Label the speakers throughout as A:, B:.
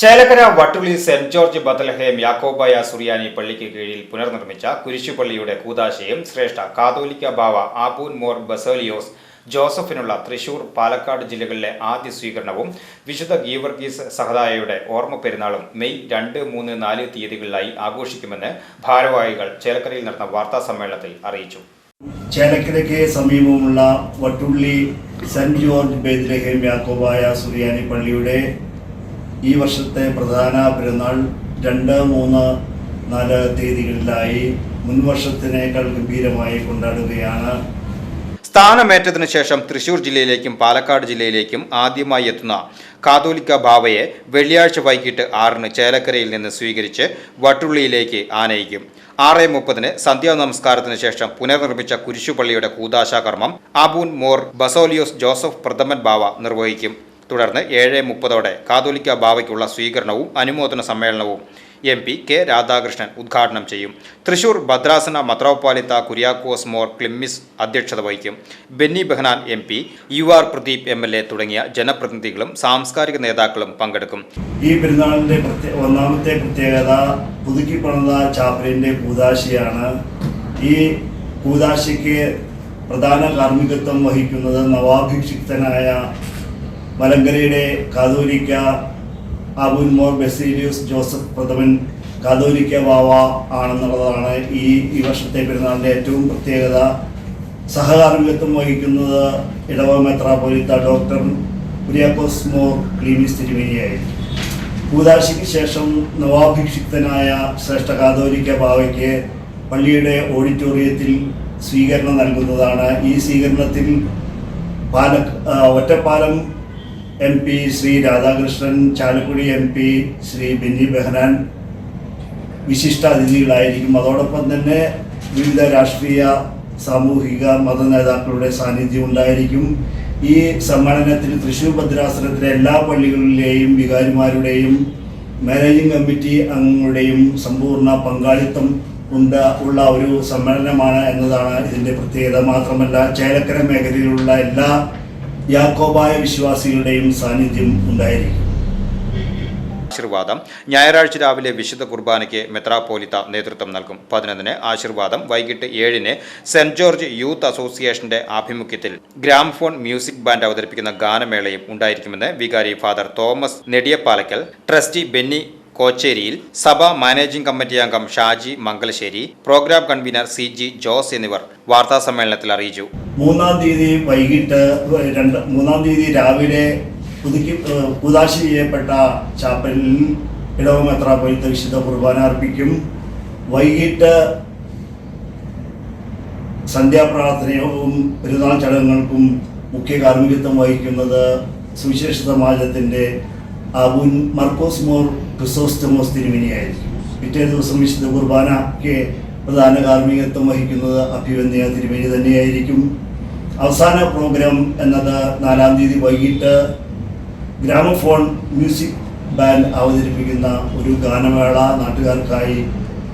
A: Chelakkara Vattuli Saint George Bethlehem Yakobaya Suriyani പള്ളിക്ക് കീഴിൽ പുനർനിർമ്മിച്ച കുരിശുപള്ളിയുടെ കൂതാശയും ശ്രേഷ്ഠ കാതോലിക്ക ബാവ ആബൂൻ മോർ ബസേലിയോസ് ജോസഫിനുള്ള തൃശൂർ പാലക്കാട് ജില്ലകളിലെ ആദ്യ സ്വീകരണവും വിശുദ്ധ ഗീവർഗീസ് സഹദായയുടെ ഓർമ്മ പെരുന്നാളും മെയ് രണ്ട് മൂന്ന് നാല് തീയതികളിലായി ആഘോഷിക്കുമെന്ന് ഭാരവാഹികൾ ചേലക്കരയിൽ നടന്ന വാർത്താ സമ്മേളനത്തിൽ അറിയിച്ചു.
B: ചേലക്കരയ്ക്ക് സമീപമുള്ള Vattulli Saint George Bethlehem Yakobaya Suriyani പള്ളിയുടെ ഈ വർഷത്തെ പ്രധാന പെരുന്നാൾ രണ്ട് മൂന്ന് നാല് തീയതികളിലായി മുൻവർഷത്തിനേക്കാൾ ഗംഭീരമായി കൊണ്ടാടുകയാണ്.
A: സ്ഥാനമേറ്റതിനു ശേഷം തൃശൂർ ജില്ലയിലേക്കും പാലക്കാട് ജില്ലയിലേക്കും ആദ്യമായി എത്തുന്ന കാതോലിക്ക ബാവയെ വെള്ളിയാഴ്ച വൈകിട്ട് ആറിന് ചേലക്കരയിൽ നിന്ന് സ്വീകരിച്ച് വട്ടുള്ളിയിലേക്ക് ആനയിക്കും. ആറ് മുപ്പതിന് സന്ധ്യാ നമസ്കാരത്തിന് ശേഷം പുനർനിർമ്മിച്ച കുരിശുപള്ളിയുടെ കൂതാശാകർമ്മം ആബൂൻ മോർ ബസോലിയോസ് ജോസഫ് പ്രഥമൻ ബാവ നിർവഹിക്കും. തുടർന്ന് ഏഴ് മുപ്പതോടെ കാതോലിക്ക ബാവയ്ക്കുള്ള സ്വീകരണവും അനുമോദന സമ്മേളനവും എം പി കെ രാധാകൃഷ്ണൻ ഉദ്ഘാടനം ചെയ്യും. തൃശൂർ ഭദ്രാസന മത്രോപാലിത്ത കുര്യാക്കോസ് മോർ ക്ലിമ്മിസ് അധ്യക്ഷത വഹിക്കും. Benny Behanan M P U R Pradeep M L A തുടങ്ങിയ ജനപ്രതിനിധികളും സാംസ്കാരിക നേതാക്കളും പങ്കെടുക്കും.
B: ഈ പെരുന്നാളിന്റെ ഒന്നാമത്തെ പ്രത്യേകത പുതുക്കി പണിത ചാപ്പലിന്റെ കൂതാശിയാണ്. ഈ കൂതാശിക്ക് പ്രധാന കാർമ്മികത്വം വഹിക്കുന്നത് നവാഭിക്ഷിക്തനായ മലങ്കരയുടെ കാതോലിക്ക അബുൻ മോർ ബെസീലിയൂസ് ജോസഫ് പ്രഥമൻ കാതോലിക്ക വാവ ആണെന്നുള്ളതാണ് ഈ ഈ വർഷത്തെ പെരുന്നാളിന്റെ ഏറ്റവും പ്രത്യേകത. സഹകാർമ്മികത്വം വഹിക്കുന്നത് ഇടവ മെത്രാപോലിത്ത ഡോക്ടർ കുര്യാക്കോസ് മോർ ക്ലീമിസ് തിരുമേനിയായിരുന്നു. കൂതാശിക്ക് ശേഷം നവാഭിക്ഷിക്തനായ ശ്രേഷ്ഠ കാതോലിക്ക ബാവയ്ക്ക് പള്ളിയുടെ ഓഡിറ്റോറിയത്തിൽ സ്വീകരണം നൽകുന്നതാണ്. ഈ സ്വീകരണത്തിൽ പാല Ottapalam M P Shri Radhakrishnan Chalakudy M P Shri Benny Behanan വിശിഷ്ട അതിഥികളായിരിക്കും അതോടൊപ്പം തന്നെ വിവിധ രാഷ്ട്രീയ സാമൂഹിക മത നേതാക്കളുടെ സാന്നിധ്യം ഉണ്ടായിരിക്കും. ഈ സമ്മേളനത്തിൽ തൃശ്ശൂർ ഭദ്രാസനത്തിലെ എല്ലാ പള്ളികളിലെയും വികാരിമാരുടെയും മാനേജിംഗ് കമ്മിറ്റി അംഗങ്ങളുടെയും സമ്പൂർണ പങ്കാളിത്തം ഉണ്ട്. ഉള്ള ഒരു സമ്മേളനമാണ് എന്നതാണ് ഇതിന്റെ പ്രത്യേകത. മാത്രമല്ല ചേലക്കര മേഖലയിലുള്ള എല്ലാ യാക്കോബായ വിശ്വാസികളുടെയും സാന്നിധ്യം ഉണ്ടായിരിക്കും.
A: ആശീർവാദം. ഞായറാഴ്ച രാവിലെ വിശുദ്ധ കുർബാനയ്ക്ക് മെത്രാപ്പോലിത്ത നേതൃത്വം നൽകും. പതിനൊന്നിന് ആശീർവാദം വൈകിട്ട് ഏഴിന് സെന്റ് ജോർജ് യൂത്ത് അസോസിയേഷന്റെ ആഭിമുഖ്യത്തിൽ ഗ്രാംഫോൺ മ്യൂസിക് ബാൻഡ് അവതരിപ്പിക്കുന്ന ഗാനമേളയും ഉണ്ടായിരിക്കുമെന്ന് വികാരി father Thomas Nediyapalakkal trustee Benny Kocheriyil സഭ മാനേജിംഗ് കമ്മിറ്റി അംഗം Shaji Mangalassery programme convener C G Jose എന്നിവർ വാർത്താ സമ്മേളനത്തിൽ അറിയിച്ചു.
B: മൂന്നാം തീയതി വൈകിട്ട് രണ്ട് മൂന്നാം തീയതി രാവിലെ പുതുക്കി പുതാശി ചെയ്യപ്പെട്ട ചാപ്പലിൽ ഇടവം എത്ര മെത്രാപ്പൊലിത്ത വിശുദ്ധ കുർബാന അർപ്പിക്കും. വൈകിട്ട് സന്ധ്യാപ്രാർത്ഥനയും പെരുന്നാൾ ചടങ്ങുകൾക്കും മുഖ്യ കാർമ്മികത്വം വഹിക്കുന്നത് സുവിശേഷ സമാജത്തിന്റെ അബുൻ മർക്കോസ് മോർ ക്രിസോസ്റ്റമോസ് തിരുമിനിയായിരിക്കും പിറ്റേ ദിവസം വിശുദ്ധ കുർബാനയ്ക്ക് പ്രധാന കാർമ്മികത്വം വഹിക്കുന്നത് അഭിവന്യ തിരുമേനി തന്നെയായിരിക്കും. അവസാന പ്രോഗ്രാം എന്നത് നാലാം തീയതി വൈകിട്ട് ഗ്രാമഫോൺ മ്യൂസിക് ബാൻഡ് അവതരിപ്പിക്കുന്ന ഒരു ഗാനമേള നാട്ടുകാർക്കായി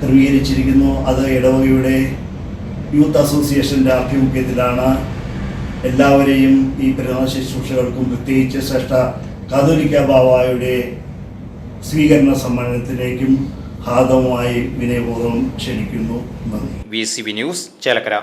B: ക്രമീകരിച്ചിരിക്കുന്നു. അത് ഇടവകയുടെ യൂത്ത് അസോസിയേഷന്റെ ആഭിമുഖ്യത്തിലാണ് എല്ലാവരെയും ഈ പെരുന്നാൾ ശുശ്രൂഷകൾക്കും പ്രത്യേകിച്ച് ശ്രേഷ്ഠ കാതോലിക്ക ബാവായുടെ സ്വീകരണ സമ്മേളനത്തിലേക്കും ഹാർദവുമായി വിനയപൂർവം ക്ഷണിക്കുന്നു. നന്ദി.
A: V C V news Chelakkara.